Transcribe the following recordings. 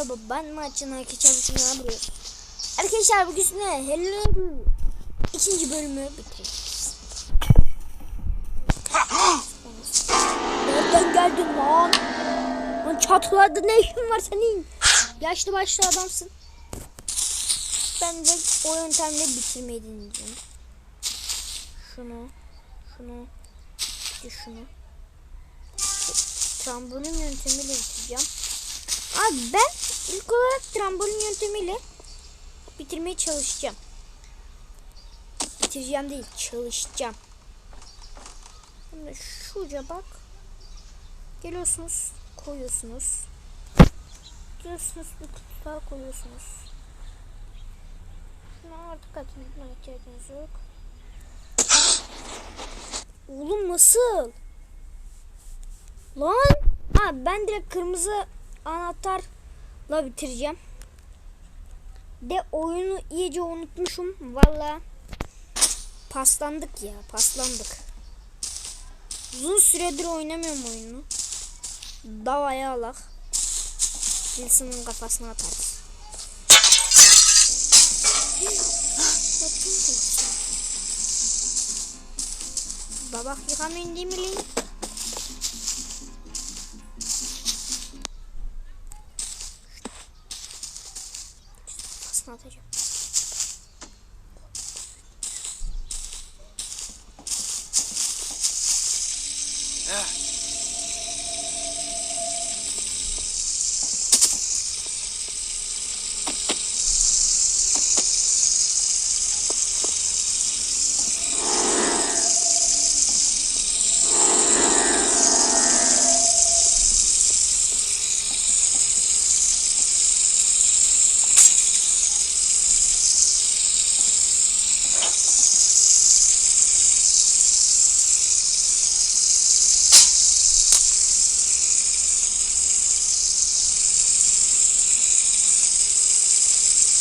merhaba ben maçın bugün ne yapıyoruz? Arkadaşlar bugün sizinle Hello ikinci bölümü bitireceğiz. Nereden geldin lan? Lan çatılarda ne işin var senin? Yaşlı başlı adamsın. Ben de o yöntemle bitirmeyi deneyeceğim. Şunu, şunu, de şunu. Trambolin yöntemiyle bitireceğim. Abi ben ilk olarak trambolin yöntemiyle bitirmeye çalışacağım. Bitireceğim değil, çalışacağım. Şimdi şuca bak. Geliyorsunuz, koyuyorsunuz. Geliyorsunuz bir kutu daha koyuyorsunuz. Şuna artık atmaya ihtiyacınız yok. Oğlum nasıl? Lan! Ha ben direkt kırmızı anahtarla bitireceğim. De oyunu iyice unutmuşum. Valla paslandık ya paslandık. Uzun süredir oynamıyorum oyunu. Davaya alak. Wilson'ın kafasına atarız. Babak yıkamayın değil mi lan? kafasına atacağım.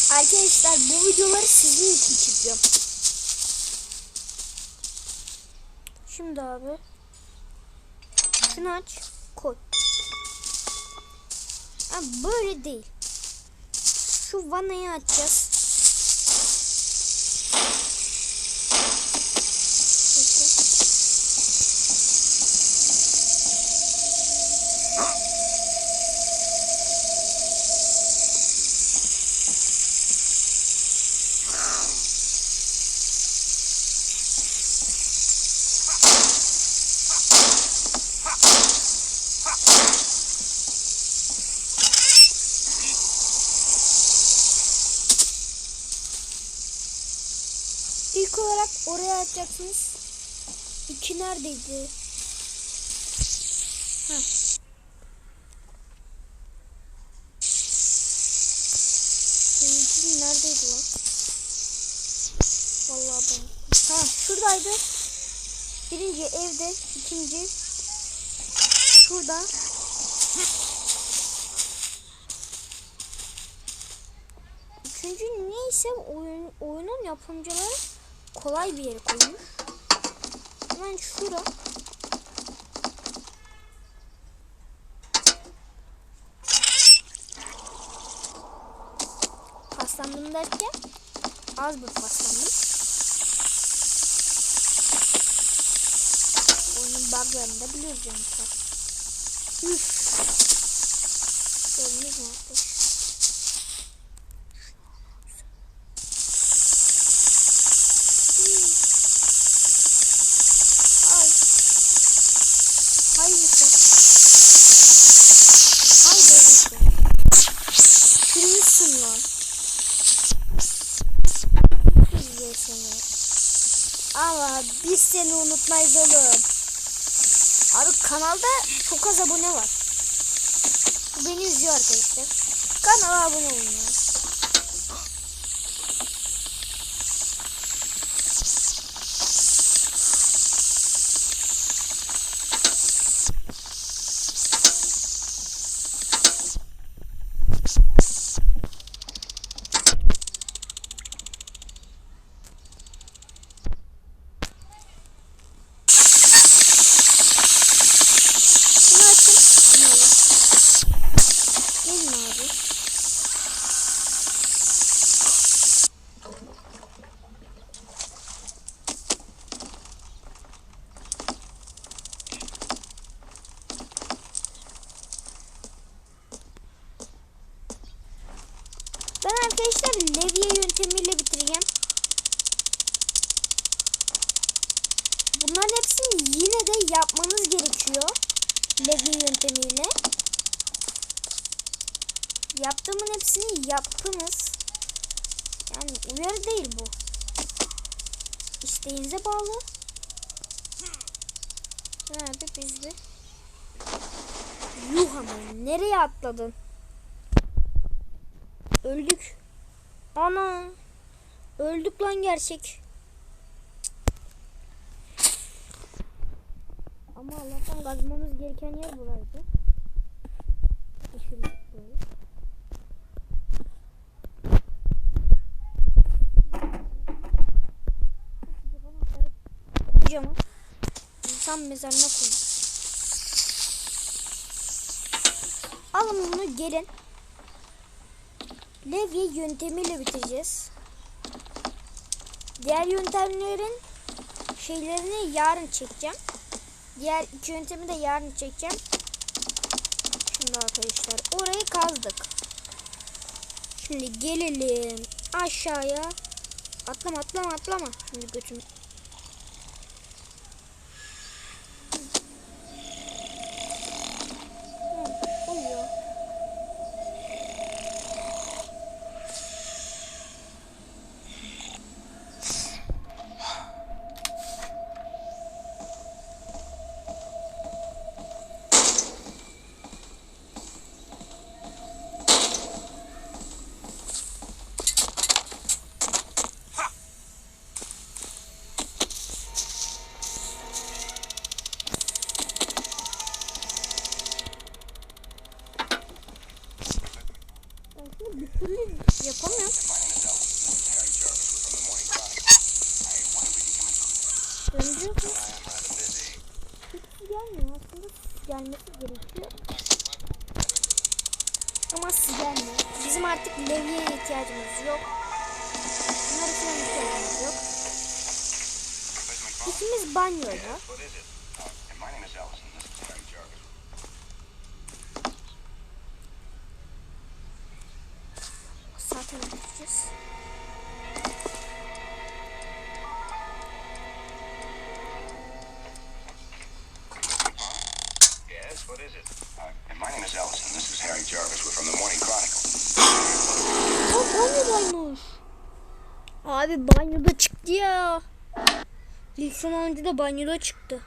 Arkadaşlar bu videoları sizin için çekiyorum. Şimdi abi şunu aç koy. Ha, böyle değil. Şu vanayı açacağız. Oraya atacaksınız. İki neredeydi? Heh. Benimki neredeydi lan? Vallahi ben. Ha şuradaydı. Birinci evde, ikinci şurada. Üçüncü neyse oyun, oyunun yapımcıları kolay bir yere koymuş. Hemen şura. Paslandım derken az bir paslandım. Oyunun buglarını da biliyoruz. Üf. Unutmayız oğlum. Abi kanalda çok az abone var. Beni üzüyor arkadaşlar. Kanala abone olun ya. Şunu açın. Şunu alın. Gelin abi. arkadaşlar levye yöntemiyle bitireceğim. Bunların hepsini yine de yapmanız gerekiyor. Levye yöntemiyle. Yaptığımın hepsini yaptınız. Yani uyarı değil bu. İsteğinize bağlı. Nerede biz bir? Yuh ama nereye atladın? Öldük. Ana. Öldük lan gerçek. Ama Allah'tan kazmamız gereken yer buraydı. Işığımız böyle. Kocaman. İnsan mezarına koyun. Alın bunu gelin. Levye yöntemiyle bitireceğiz. Diğer yöntemlerin şeylerini yarın çekeceğim. Diğer iki yöntemi de yarın çekeceğim. Şimdi arkadaşlar orayı kazdık. Şimdi gelelim aşağıya. Atlama atlama atlama. Şimdi götüm. Ama gelmiyor. Bizim artık levyeye ihtiyacımız yok. Bunlara falan ihtiyacımız yok. İkimiz banyoda. What is what is it? Uh, my name is Allison. This is Harry Jarvis. We're from the Morning Chronicle. O banyodaymış. Abi banyoda çıktı ya. İlk son oyuncu da banyoda çıktı.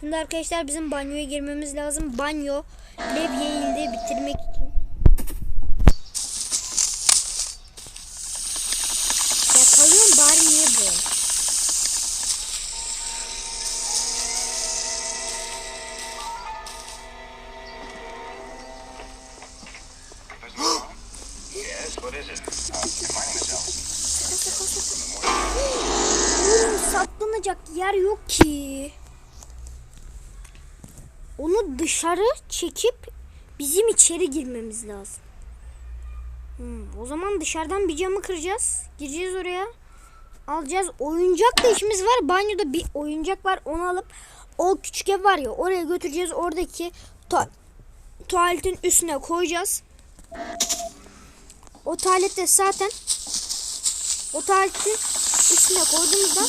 Şimdi arkadaşlar bizim banyoya girmemiz lazım. Banyo levyeyi de bitirmek için. Saklanacak yer yok ki. Onu dışarı çekip bizim içeri girmemiz lazım. Hmm, o zaman dışarıdan bir camı kıracağız. Gireceğiz oraya. Alacağız. Oyuncak da işimiz var. Banyoda bir oyuncak var. Onu alıp o küçük ev var ya oraya götüreceğiz. Oradaki tu- tuvaletin üstüne koyacağız. O tuvalette zaten o tuvaletin üstüne koyduğumuzda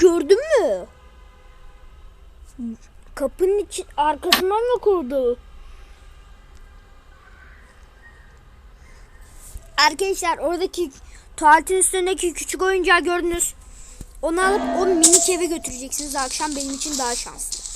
gördün mü? Kapının için arkasından mı kurdu? Arkadaşlar oradaki tuvaletin üstündeki küçük oyuncağı gördünüz. Onu alıp o minik eve götüreceksiniz. Akşam benim için daha şanslı.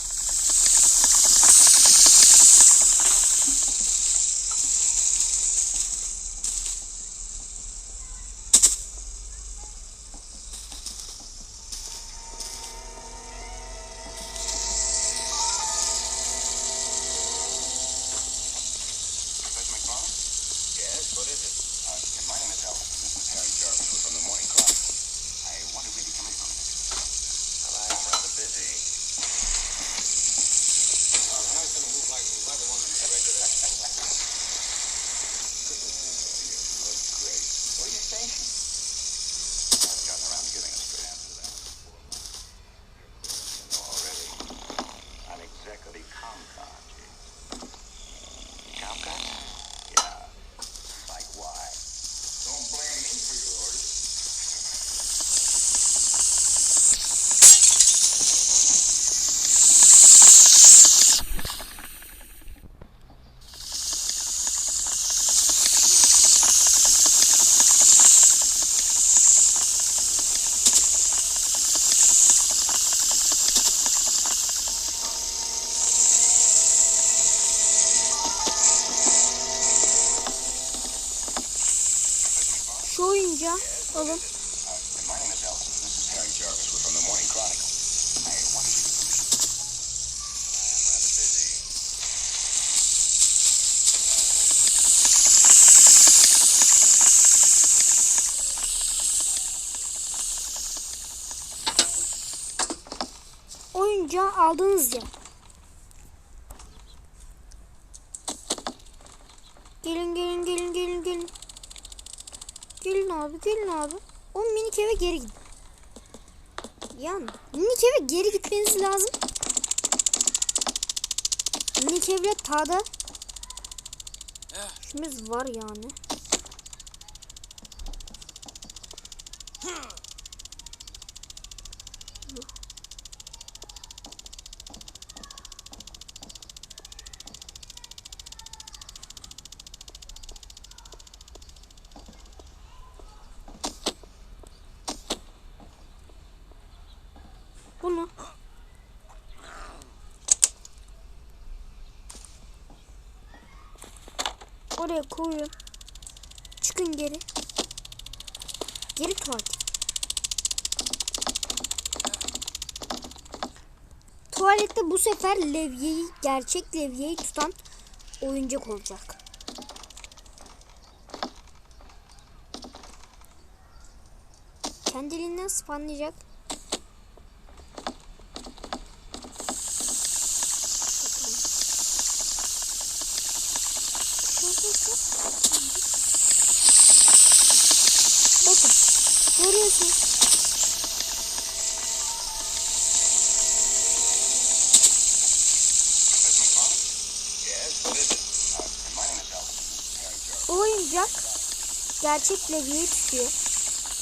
Oyuncağı aldınız ya. Gelin gelin gelin gelin gelin. Gelin abi gelin abi. O minik eve geri gidin. Yani minik eve geri gitmeniz lazım. Minik evle tada işimiz var yani. Bunu oraya koyun. Çıkın geri. Geri tuvalet. Tuvalette bu sefer levyeyi, gerçek levyeyi tutan oyuncak olacak. Kendiliğinden spawnlayacak. Bakın. Görüyorsunuz. Miss McConnell? Yes, what is it? Uh, my name is Elton. This is Harry Jarvis. Bu oyuncak gerçek levyeyi tutuyor.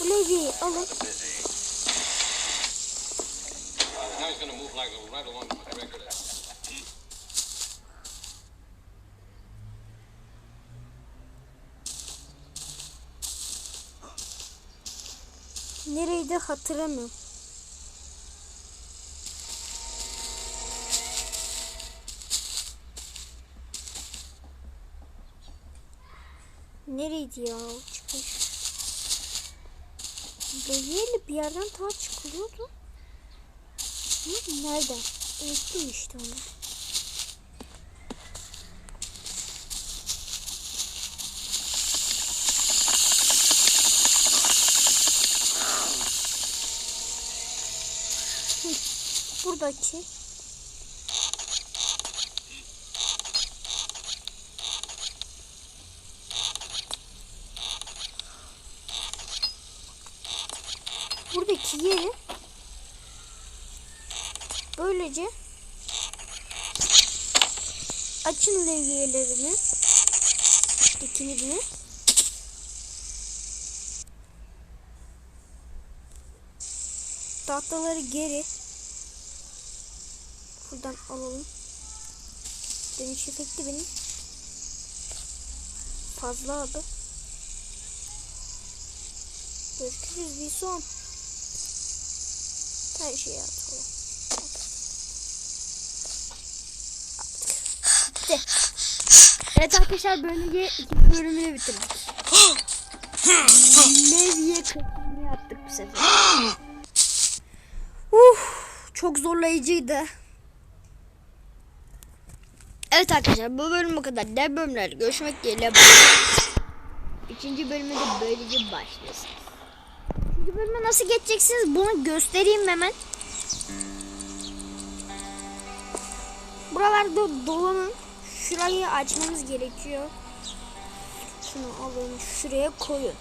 Bu levyeyi alın. Busy. Now Nereydi ya çıkış? Levyeyle bir yerden ta çıkılıyordu. Nereden? Unuttum işte onu. Buradaki böylece açın levyelerini ikinizini tahtaları geri Buradan alalım. Dönüş efekti benim. Fazla abi. Görüşürüz bir son. Her şeyi atalım. Evet arkadaşlar böylece ikinci bölümünü bitirdik. Levye kısmını yaptık bu sefer. Uf, çok zorlayıcıydı. Evet arkadaşlar bu bölüm bu kadar. Diğer bölümlerde görüşmek dileğiyle. İkinci bölümde de böylece başlıyoruz. İkinci bölüme nasıl geçeceksiniz bunu göstereyim hemen. Buralarda dolanın. Şurayı açmamız gerekiyor. Şunu alın şuraya koyun.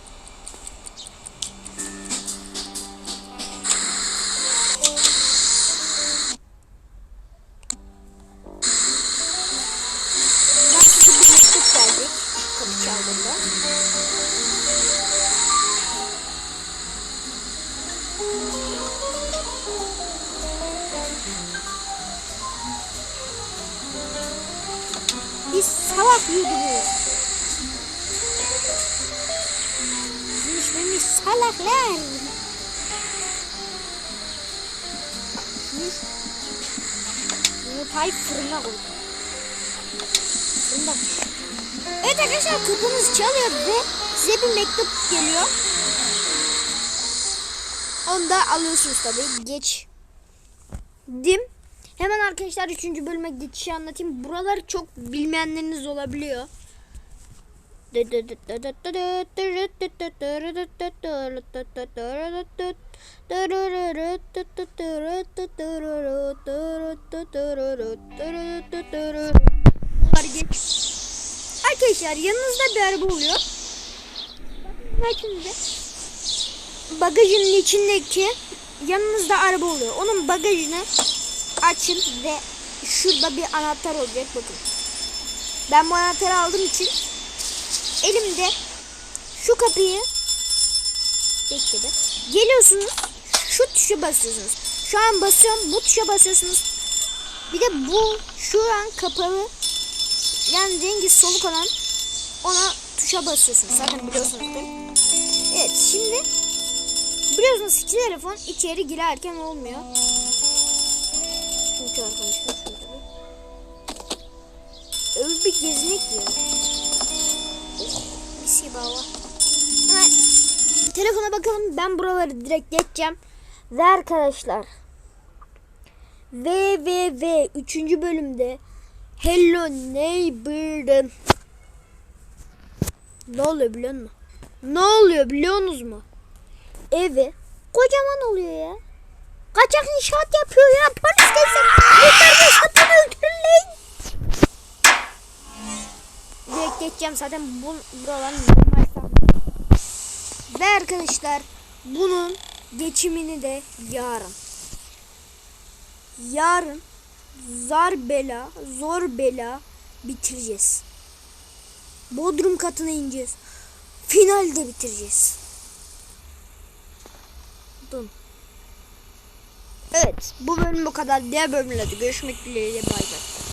Yumurtayı fırına koyduk. Fırında Evet arkadaşlar kapımız çalıyor ve size bir mektup geliyor. Onu da alıyorsunuz tabii. Geç. Dim. Hemen arkadaşlar 3. bölüme geçişi anlatayım. Buraları çok bilmeyenleriniz olabiliyor. Arkadaşlar yanınızda bir araba oluyor. Bakın bagajının içindeki yanınızda araba oluyor. Onun bagajını açın ve şurada bir anahtar olacak bakın. Ben bu anahtarı aldığım için elimde şu kapıyı bekle be. Geliyorsunuz şu tuşa basıyorsunuz. Şu an basıyorum bu tuşa basıyorsunuz. Bir de bu şu an kapalı yani rengi soluk olan ona tuşa basıyorsunuz. Zaten biliyorsunuz değil? Evet şimdi biliyorsunuz ki telefon içeri girerken olmuyor. Çünkü arkadaşlar şurada bir bir gezinek yiyor. Mis gibi hava. Telefona bakalım. Ben buraları direkt geçeceğim. Ve arkadaşlar ve ve ve 3. bölümde Hello Neighbor'ın ne oluyor biliyor musun? Ne oluyor biliyorsunuz mu? Evi kocaman oluyor ya. Kaçak inşaat yapıyor ya. Polis gelse yeter Direkt geçeceğim zaten bu buralar normal sahne. Ve arkadaşlar bunun geçimini de yarın. Yarın zar bela, zor bela bitireceğiz. Bodrum katına ineceğiz. Finalde bitireceğiz. Dın. Evet, bu bölüm bu kadar. Diğer bölümlerde görüşmek dileğiyle bay bay.